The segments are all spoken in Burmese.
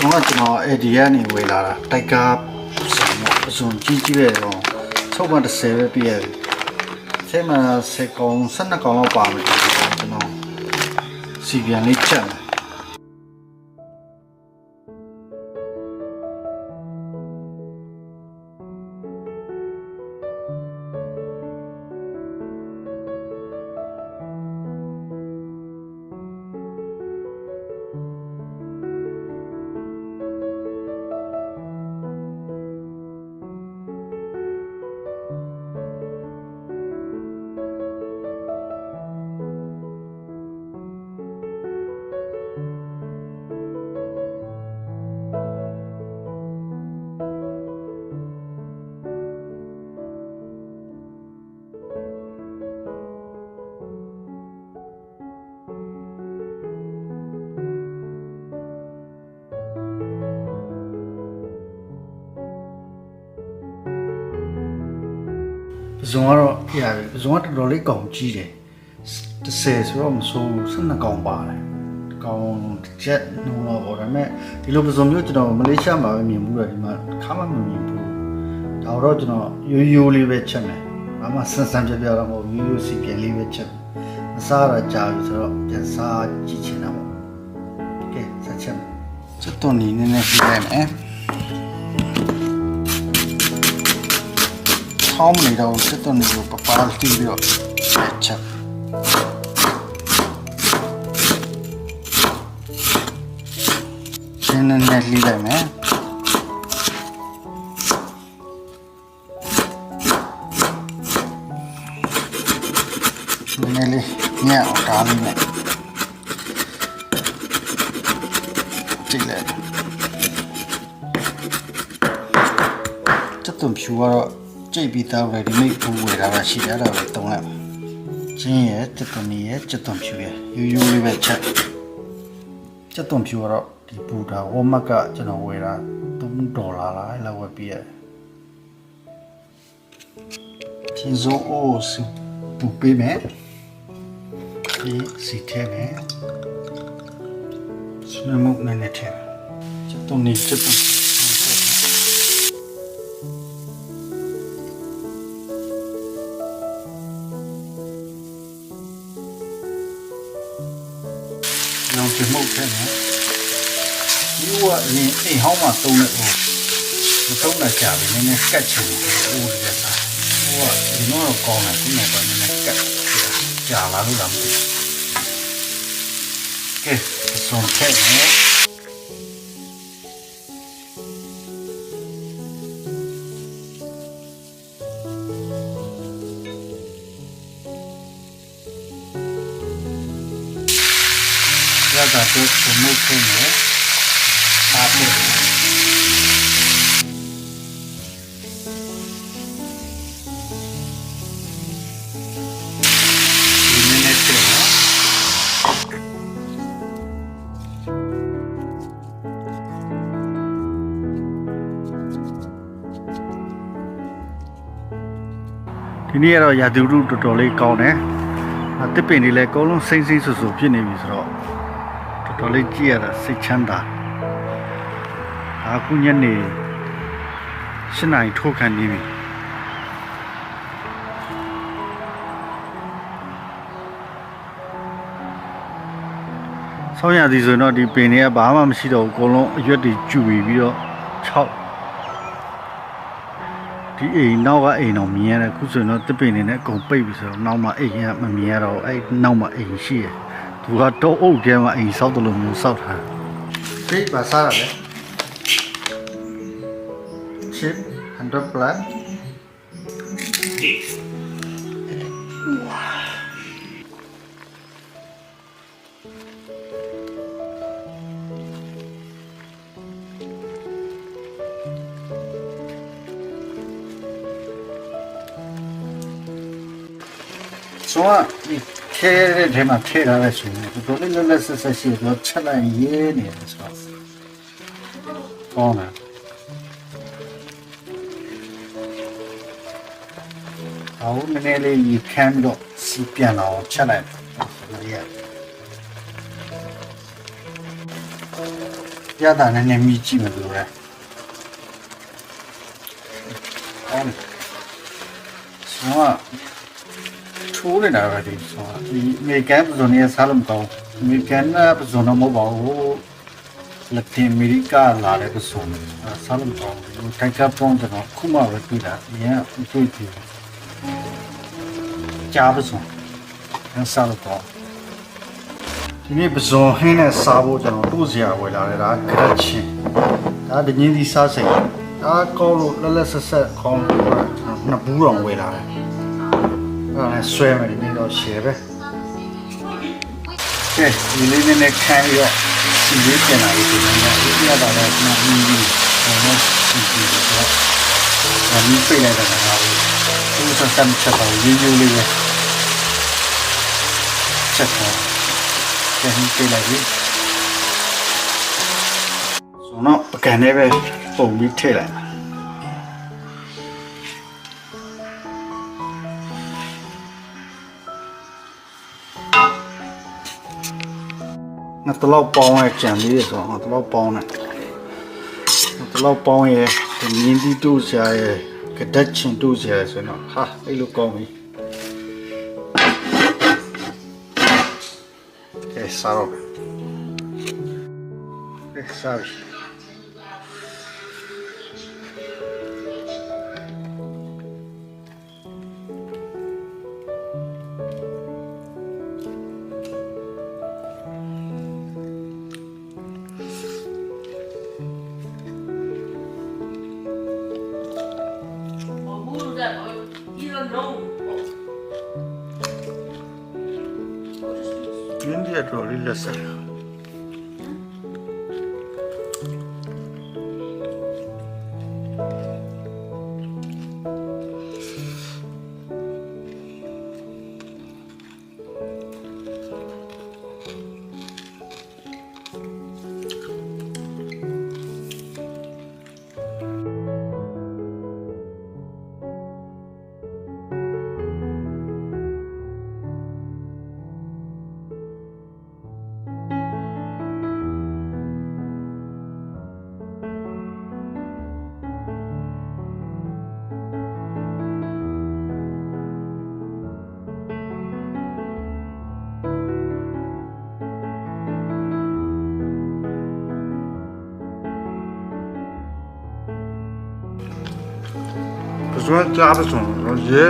ဆုံးကကျွန်တော်အဲ့ဒီကနေဝေလာတာတိုက်ကားဆောင်ပေါ့အစုံကြီးကြီးပဲတော့ချုပ်မှ30ပဲပြည့်ရတယ်ဆက်မှာ7ကောင်12ကောင်လောက်ပါမယ်ကျွန်တော်စီပြန်လေးချက်မယ် ဇွန်ကတော့ရတယ်ပဇွန်ကတော်တော်လေးကောင်ကြီးတယ်30ဆိုတော့မဆိုး12ကောင်ပါတယ်ကောင်ချက်နုံတော့ပေါ့ဒါပေမဲ့ဒီလိုပဇွန်မျိုးကျွန်တော်မလေးရှားမှာပဲမြင်မှုတယ်ဒီမှာခါမှမမြင်ဘူးဒါတော့ကျွန်တော်ရိုးရိုးလေးပဲချက်မယ်ဘာမှဆန်းဆန်းပြပြတော့မဟုတ်ရိုးရိုးစီပြန်လေးပဲချက်မစားရကြဘူးဆိုတော့ပြန်စားကြည့်ချင်တာပေါ့ကဲဆက်ချက်မယ်ချက်တော့နေနေနေပြလိုက်မယ် ချောင်းမနေတော့စစ်တော့နေကိုပပတီးပြီးတော့ချက်ရှင်းနေနေလေးလိုက်မယ်နည်းနည်းလေးညံ့အောင်ဒါလေးနဲ့ကြည့်လိုက်ချက်သွန်ဖြူကတော့ ကြိတ်ပြီးသား ready made ပူဝယ်တာပဲရှိတယ်အဲ့ဒါပဲတုံးလိုက်ချင်းရဲ့ချက်သွန်နီရဲ့ချက်သွန်ဖြူရဲ့ယူယူလေးပဲချက်ချက်သွန်ဖြူကတော့ဒီပူတာဝမတ်ကကျွန်တော်ဝယ်တာ3ဒေါ်လာလားအဲ့လောက်ဝယ်ပြီးရတယ်ချင်းစိုးအိုးစပူပေးမယ်ဒီစီထဲမယ်စနမုတ်နဲ့နဲ့ထဲချက်သွန်နီချက်သွန် ဖြူလောင်ချင်မှုတ်ထဲမှာဒီဝအရင်အိမ်ဟောင်းမှာတုံးတဲ့ဟိုမတုံးတာကြာပြီနည်းနည်းကတ်ချင်တယ်ဟိုဒီကစားဟိုကဒီတော့ကောင်းတယ်ခုနကနည်းနည်းကတ်ကြာလာလို့လားမသိကဲဆုံးထဲမ ယ်ရတာတော့ဆုံးမှုထဲမယ်အားပေးဒီနည်းနည်းထဲနော်ဒီနေ့ကတော့ရာသီဥတုတော်တော်လေးကောင်းတယ်။အတစ်ပင်တွေလည်းအကုန်လုံးစိမ့်စိမ့်ဆူဆူဖြစ်နေပြီဆိုတော့ တော်တော်လေးကြည့်ရတာစိတ်ချမ်းသာ။အခုညနေ၈နာရီထိုးခံနေပြီ။ဆောင်းရသည်ဆိုရင်တော့ဒီပင်တွေကဘာမှမရှိတော့ဘူးအကုန်လုံးအရွက်တွေကျူပြီးတော့၆ဒီအိမ်နောက်ကအိမ်တော့မြင်ရတယ်အခုဆိုရင်တော့တစ်ပင်နေနဲ့အကုန်ပိတ်ပြီဆိုတော့နောက်မှအိမ်ကမမြင်ရတော့ဘူးအဲ့နောက်မှအိမ်ရှိရယ် သူကတော့အုပ်ထဲမှာအိမ်ဆောက်တယ်လို့မျိုးဆောက်ထားတယ်ဒီပါစားရတယ် chip 100 plus ဆိုတော့ ဒီထဲတဲ့ထဲမှာထဲထားတဲ့ဆိုရင်တော်တော်လေးလက်လက်ဆက်ဆက်ရှိတော့ချက်လိုက်ရေးနေတယ်ဆိုတော့ကောင်းတယ်အော်နည်းနည်းလေးရေခမ်းပြီးတော့စီပြန်အောင်ချက်လိုက်မရရတာနဲ့နည်းမြည်ကြည့်မယ်လို့လဲအဲ့ဆောထိုး နေတာပဲဒီဆောဒီမေကန်ပဇွန်ရဲ့စားလို့မကောင်းမေကန်ကပဇွန်တော့မဟုတ်ပါဘူးလက်တင်အမေရိကလာတဲ့ပဇွန်စားလို့မကောင်းဘူးတိုက်ကပွန်ကျွန်တော်ခုမှပဲတွေ့တာအရင်ကတွေ့ကြည့်ကြားပဇွန်စားလို့ကောင်းဒီနေ့ပဇွန်ဟင်းနဲ့စားဖို့ကျွန်တော်တို့စရာဝယ်လာတယ်ဒါကရက်ချင်းဒါဒင်းကြီးစားစိတ်ဒါကောင်းလို့လက်လက်ဆက်ဆက်ကောင်းလို့နှစ်ဘူးတော်ဝယ်လာတယ်အဲ့ ဒါနဲ့ဆွဲမယ်ဒီနေ့တော့ရှယ်ပဲကဲဒီလေးနဲ့နဲ့ခံပြီးတော့စီလေးပြင်လာပြီဒီနေ့ဒီပြတာတော့ကျွန်တော်အင်းကြီးတော့စီစီတော့ဒါမီးပိတ်လိုက်တာကသူဆက်ဆက်ချက်တော့ရင်းရင်းလေးပဲချက်တော့ပြန်ပြီးပြေးလိုက်ပြီဆိုတော့ပကံနဲ့ပဲပုံပြီးထည့်လိုက်ပါ ငါတလောက်ပေါင်းရဲ့ကြံလေးရဆိုတော့ငါတလောက်ပေါင်းတယ်ငါတလောက်ပေါင်းရဲ့ဒီမြင်းတီတို့ဆရာရဲ့ကဒက်ချင်တို့ဆရာဆိုတော့ဟာအဲ့လိုကောင်းပြီကဲစားတော့မယ်ကဲစားပြီ တီကတော့လေးလက်စားပ ဇွန်ကြားပဇွန်တော့ရဲ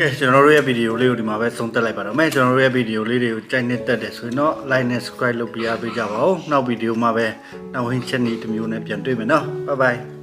ကဲကျွန်တော်တို့ရဲ့ဗီဒီယိုလေးကိုဒီမှာပဲဆုံးသက်လိုက်ပါတော့မယ်ကျွန်တော်တို့ရဲ့ဗီဒီယိုလေးတွေကိုကြိုက်နေတတ်တယ်ဆိုရင်တော့ like နဲ့ subscribe လုပ်ပြရပေးကြပါဦးနောက်ဗီဒီယိုမှာပဲနောက်ဝင်းချက်နေတစ်မျိုးနဲ့ပြန်တွေ့မယ်နော် bye bye